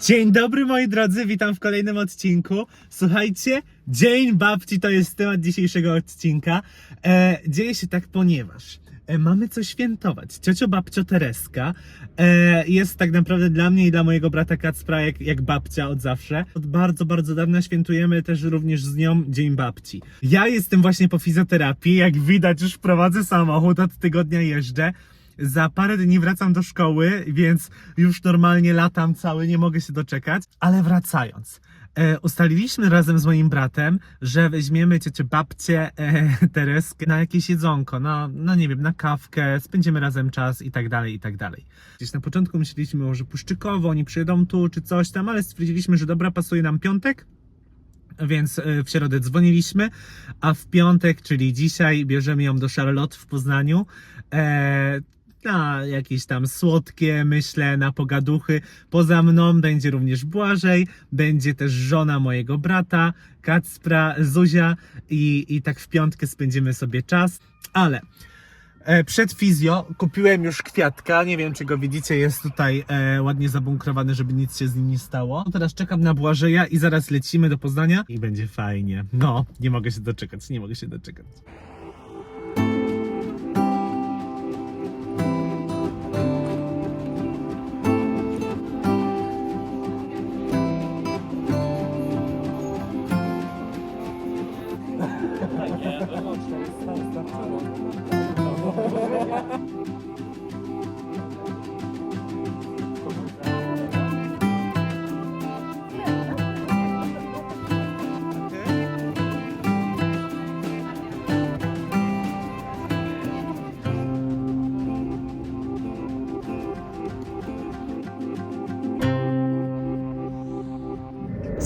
Dzień dobry moi drodzy, witam w kolejnym odcinku. Słuchajcie, Dzień Babci to jest temat dzisiejszego odcinka. E, dzieje się tak, ponieważ e, mamy co świętować. Ciocio babcio Tereska e, jest tak naprawdę dla mnie i dla mojego brata Kacpra jak, jak babcia od zawsze. Od bardzo, bardzo dawna świętujemy też również z nią Dzień Babci. Ja jestem właśnie po fizjoterapii, jak widać już prowadzę samochód, od tygodnia jeżdżę. Za parę dni wracam do szkoły, więc już normalnie latam cały, nie mogę się doczekać. Ale wracając, e, ustaliliśmy razem z moim bratem, że weźmiemy ciocię babcię e, Tereskę na jakieś jedzonko, no, no nie wiem, na kawkę, spędzimy razem czas i tak dalej, i tak dalej. Gdzieś na początku myśleliśmy może Puszczykowo, oni przyjedą tu czy coś tam, ale stwierdziliśmy, że dobra, pasuje nam piątek. Więc e, w środę dzwoniliśmy, a w piątek, czyli dzisiaj, bierzemy ją do Charlotte w Poznaniu. E, na jakieś tam słodkie, myślę, na pogaduchy. Poza mną będzie również Błażej, będzie też żona mojego brata, Kacpra, Zuzia i, i tak w piątkę spędzimy sobie czas. Ale e, przed fizjo kupiłem już kwiatka, nie wiem czy go widzicie, jest tutaj e, ładnie zabunkrowany, żeby nic się z nim nie stało. Teraz czekam na Błażeja i zaraz lecimy do Poznania i będzie fajnie. No, nie mogę się doczekać, nie mogę się doczekać.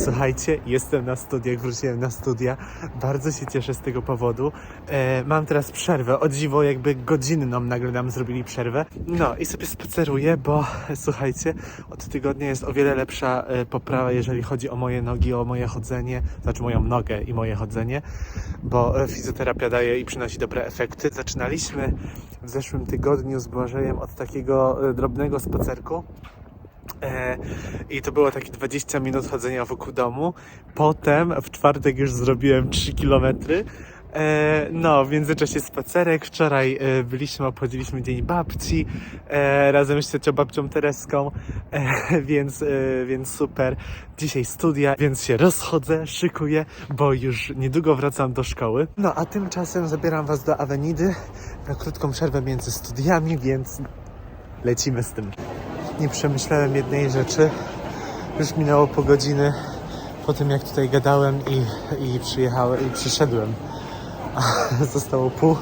Słuchajcie, jestem na studiach, wróciłem na studia. Bardzo się cieszę z tego powodu. E, mam teraz przerwę. O dziwo, jakby godzinną nagle nam zrobili przerwę. No i sobie spaceruję, bo słuchajcie, od tygodnia jest o wiele lepsza e, poprawa, jeżeli chodzi o moje nogi, o moje chodzenie, znaczy moją nogę i moje chodzenie, bo e, fizjoterapia daje i przynosi dobre efekty. Zaczynaliśmy w zeszłym tygodniu z Błażejem od takiego e, drobnego spacerku. E, I to było takie 20 minut chodzenia wokół domu. Potem w czwartek już zrobiłem 3 kilometry. E, no, w międzyczasie spacerek. Wczoraj e, byliśmy, obchodziliśmy Dzień Babci razem z ciocią babcią Tereską, więc, więc super. Dzisiaj studia, więc się rozchodzę, szykuję, bo już niedługo wracam do szkoły. No, a tymczasem zabieram Was do Awenidy na krótką przerwę między studiami, więc lecimy z tym nie przemyślałem jednej rzeczy. Już minęło po godziny po tym, jak tutaj gadałem i, i przyjechałem i przyszedłem. A zostało pół,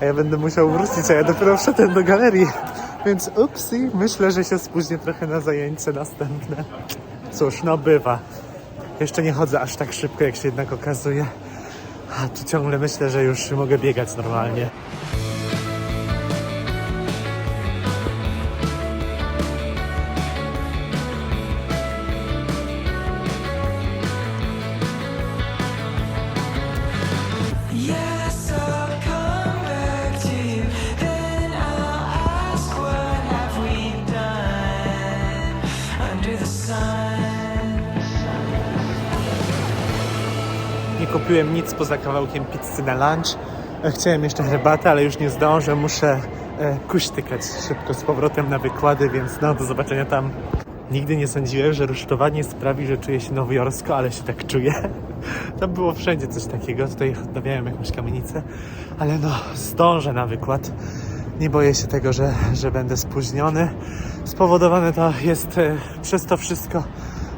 a ja będę musiał wrócić, a ja dopiero wszedłem do galerii. Więc upsi, myślę, że się spóźnię trochę na zajęcie następne. Cóż, no bywa. Jeszcze nie chodzę aż tak szybko, jak się jednak okazuje. A tu ciągle myślę, że już mogę biegać normalnie. Kupiłem nic poza kawałkiem pizzy na lunch. E, Chciałem jeszcze herbatę, ale już nie zdążę. Muszę e, kuśtykać szybko z powrotem na wykłady, więc no do zobaczenia tam. Nigdy nie sądziłem, że rusztowanie sprawi, że czuję się nowojorsko, ale się tak czuję. Tam było wszędzie coś takiego. Tutaj odnawiałem jakąś kamienicę, ale no zdążę na wykład. Nie boję się tego, że, że będę spóźniony. Spowodowane to jest e, przez to wszystko.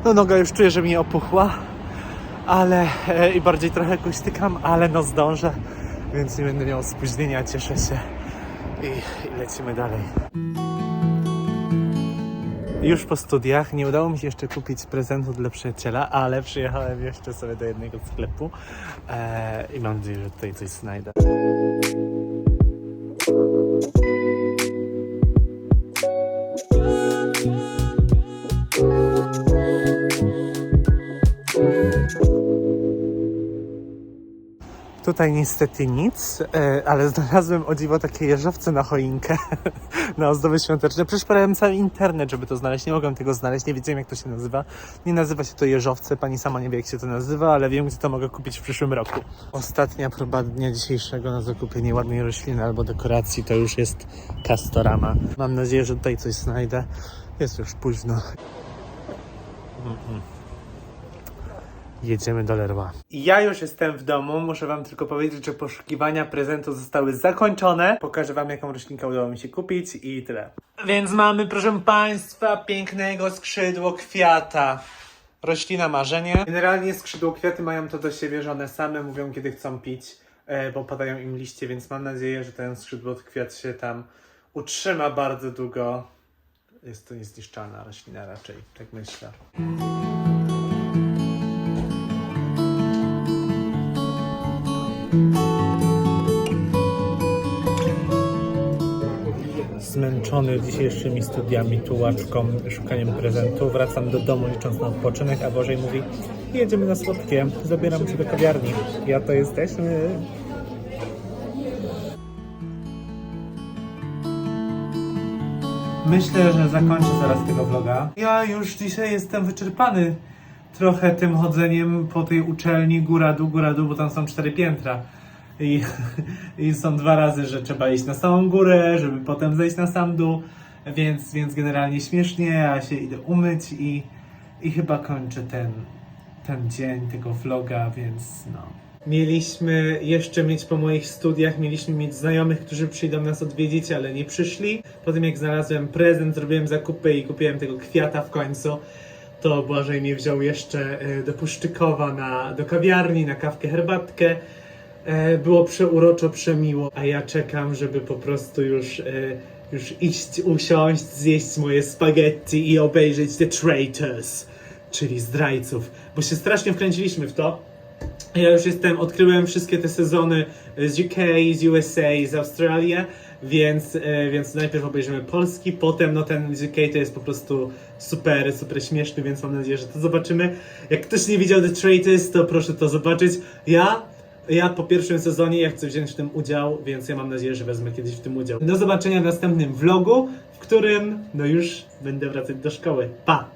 No noga już czuję, że mi opuchła ale e, i bardziej trochę kuśtykam, ale no zdążę, więc nie będę miał spóźnienia, cieszę się i, i lecimy dalej. Już po studiach nie udało mi się jeszcze kupić prezentu dla przyjaciela, ale przyjechałem jeszcze sobie do jednego sklepu e, i mam nadzieję, że tutaj coś znajdę. Tutaj niestety nic, e, ale znalazłem o dziwo takie jeżowce na choinkę, na ozdoby świąteczne. Przeszperałem cały internet, żeby to znaleźć. Nie mogłem tego znaleźć, nie wiedziałem jak to się nazywa. Nie nazywa się to jeżowce, pani sama nie wie jak się to nazywa, ale wiem gdzie to mogę kupić w przyszłym roku. Ostatnia próba dnia dzisiejszego na zakupienie ładnej rośliny albo dekoracji to już jest Castorama. Mam nadzieję, że tutaj coś znajdę. Jest już późno. Jedziemy do Leroy. Ja już jestem w domu. Muszę Wam tylko powiedzieć, że poszukiwania prezentu zostały zakończone. Pokażę Wam, jaką roślinkę udało mi się kupić i tyle. Więc mamy, proszę Państwa, pięknego skrzydło kwiata. Roślina marzenie. Generalnie skrzydło kwiaty mają to do siebie, że one same mówią, kiedy chcą pić, e, bo padają im liście, więc mam nadzieję, że ten skrzydło kwiat się tam utrzyma bardzo długo. Jest to niezniszczalna roślina raczej, tak myślę. Zmęczony dzisiejszymi studiami, tułaczką, szukaniem prezentu, wracam do domu licząc na odpoczynek, a Bożej mówi jedziemy na słodkie, zabieram cię do kawiarni. Ja to jesteśmy. Myślę, że zakończę zaraz tego vloga. Ja już dzisiaj jestem wyczerpany trochę tym chodzeniem po tej uczelni góra dół, góra dół, bo tam są cztery piętra. I, I są dwa razy, że trzeba iść na samą górę, żeby potem zejść na sam dół, więc, więc generalnie śmiesznie, ja się idę umyć i, i chyba kończę ten, ten dzień tego vloga, więc no. Mieliśmy jeszcze mieć po moich studiach, mieliśmy mieć znajomych, którzy przyjdą nas odwiedzić, ale nie przyszli. Potem jak znalazłem prezent, zrobiłem zakupy i kupiłem tego kwiata w końcu, to Błażej mnie wziął jeszcze e, do Puszczykowa na, do kawiarni, na kawkę, herbatkę. E, Było przeuroczo, przemiło, a ja czekam, żeby po prostu już, e, już iść, usiąść, zjeść moje spaghetti i obejrzeć The Traitors, czyli zdrajców, bo się strasznie wkręciliśmy w to. Ja już jestem, odkryłem wszystkie te sezony z UK, z USA, z Australii, więc, e, więc najpierw obejrzymy polski, potem no ten z UK to jest po prostu super, super śmieszny, więc mam nadzieję, że to zobaczymy. Jak ktoś nie widział The Traitors, to proszę to zobaczyć. Ja ja po pierwszym sezonie ja chcę wziąć w tym udział, więc ja mam nadzieję, że wezmę kiedyś w tym udział. Do zobaczenia w następnym vlogu, w którym no już będę wracać do szkoły. Pa!